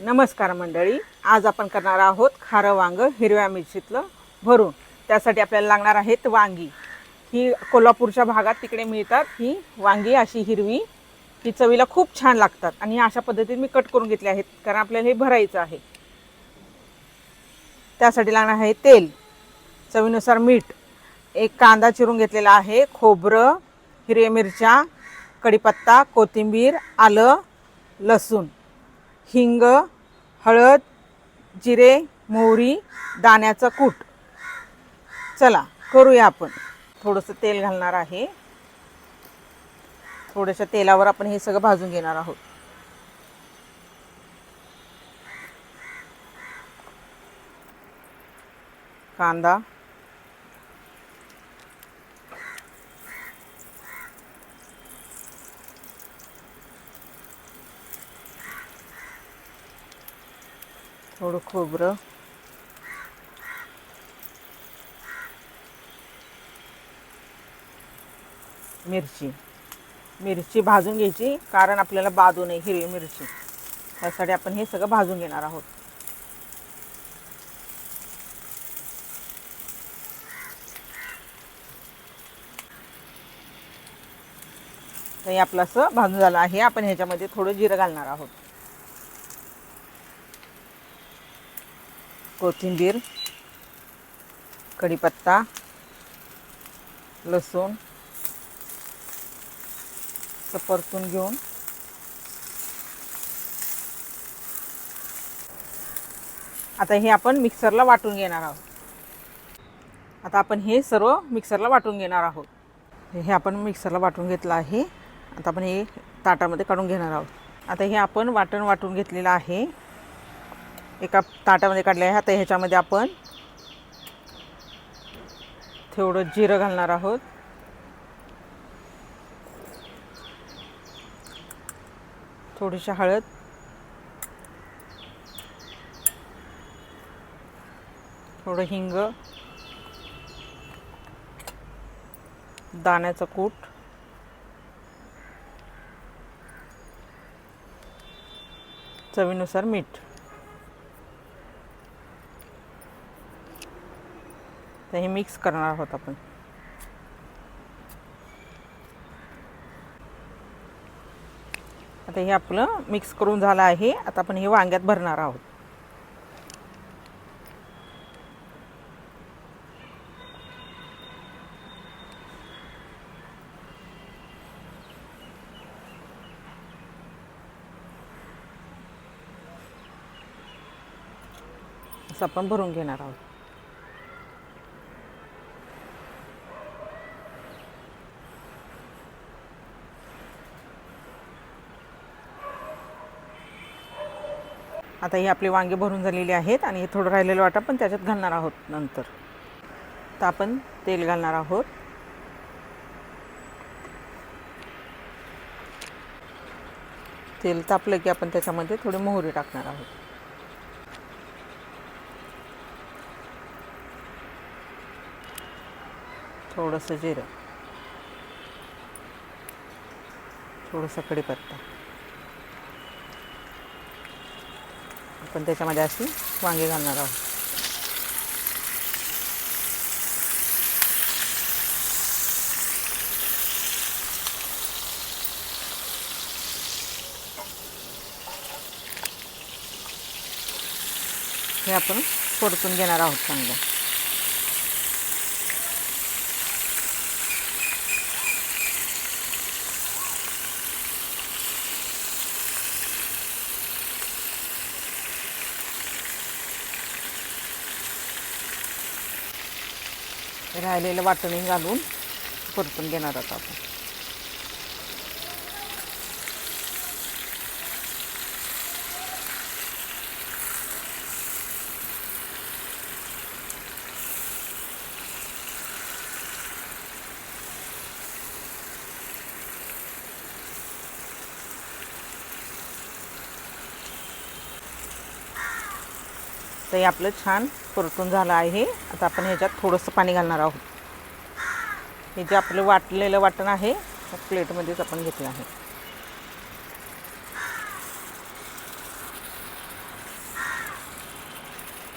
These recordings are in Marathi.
नमस्कार मंडळी. आज आपण करणार आहोत खारं वांग हिरव्या मिरचीतलं भरून. त्यासाठी आपल्याला लागणार आहेत वांगी. ही कोल्हापूरच्या भागात तिकडे मिळतात ही वांगी अशी हिरवी. ही चवीला खूप छान लागतात आणि अशा पद्धतीने मी कट करून घेतले आहेत कारण आपल्याला हे भरायचं आहे. त्यासाठी लागणार आहे तेल. चवीनुसार मीठ. एक कांदा चिरून घेतलेला आहे खोबरं हिरव्या मिरच्या कढीपत्ता कोथिंबीर आलं लसूण. हिंग हळद जिरे मोहरी दाण्याचं कूट. चला करूया आपण. थोडंसं तेल घालणार आहे. थोड्याशा तेलावर आपण हे सगळं भाजून घेणार आहोत. कांदा. थोडं खोबरं. मिरची. मिरची भाजून घ्यायची कारण आपल्याला बाजू नये हिरवी मिरची. त्यासाठी आपण हे सगळं भाजून घेणार आहोत. तर हे आपलं असं भाजून झालं आहे. आपण ह्याच्यामध्ये थोडं जिरं घालणार आहोत. कोथिंबीर कढीपत्ता लसूण असं परतून घेऊन आता हे आपण मिक्सरला वाटून घेणार आहोत. आता आपण हे सर्व मिक्सरला वाटून घेणार आहोत. हे आपण मिक्सरला वाटून घेतलं आहे. आता आपण हे ताटामध्ये काढून घेणार आहोत. आता हे आपण वाटण वाटून घेतलेलं आहे. एका ताटामध्ये काढले आहे आता ह्याच्यामध्ये आपण थोडं जिरं घालणार आहोत. थोडीशी हळद. थोडं हिंग. दाण्याचं कूट. चवीनुसार मीठ. तर हे मिक्स करणार आहोत आपण. आता हे आपलं मिक्स करून झालं आहे. आता आपण हे वांग्यात भरणार आहोत. असं आपण भरून घेणार आहोत. आता ही आपली वांगे भरून झालेली आहेत आणि हे थोडं राहिलेलं वाटा पण त्याच्यात घालणार आहोत नंतर. तर आपण तेल घालणार आहोत. तेल तापलं की आपण त्याच्यामध्ये थोडी मोहरी टाकणार आहोत. थोडंसं जिरं. थोडंसं कढीपत्ता. आपण त्याच्यामध्ये अशी वांगे घालणार आहोत. हे आपण परतून घेणार आहोत चांगलं. राहिलेलं वाटणी घालून परतून घेणार आहोत आपण. तर हे आपलं छान परतून झालं आहे. आता आपण ह्याच्यात थोडंसं पाणी घालणार आहोत. हे जे आपलं वाटलेलं वाटण आहे त्या प्लेटमध्येच आपण घेतलं आहे.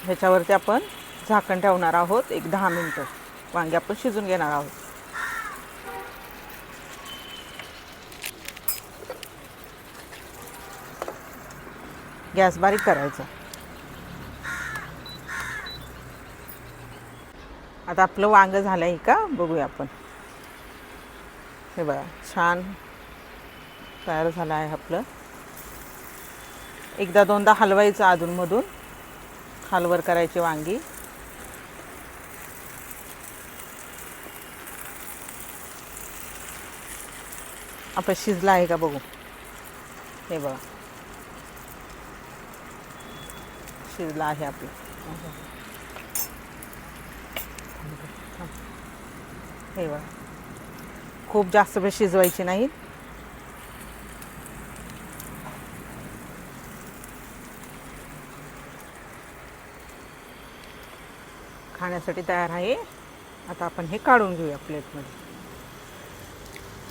ह्याच्यावरती आपण झाकण ठेवणार आहोत एक दहा मिनटं. वांगे आपण शिजून घेणार आहोत. गॅस बारीक करायचा. आता आपलं वांगं झालं आहे का? बघूया आपण. हे बघा छान तयार झालं आहे आपलं. एकदा दोनदा हलवायचं अधूनमधून खालवर करायची वांगी. आपण शिजला आहे का बघू? हे बघा. शिजला आहे आपलं. हे बघा. खूप जास्त वेळ शिजवायची नाही. खाण्यासाठी तयार आहे. आता आपण हे काढून घेऊया प्लेटमध्ये.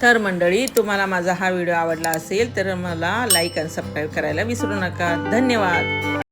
तर मंडळी तुम्हाला माझा हा व्हिडिओ आवडला असेल तर मला लाईक आणि सबस्क्राईब करायला विसरू नका. धन्यवाद.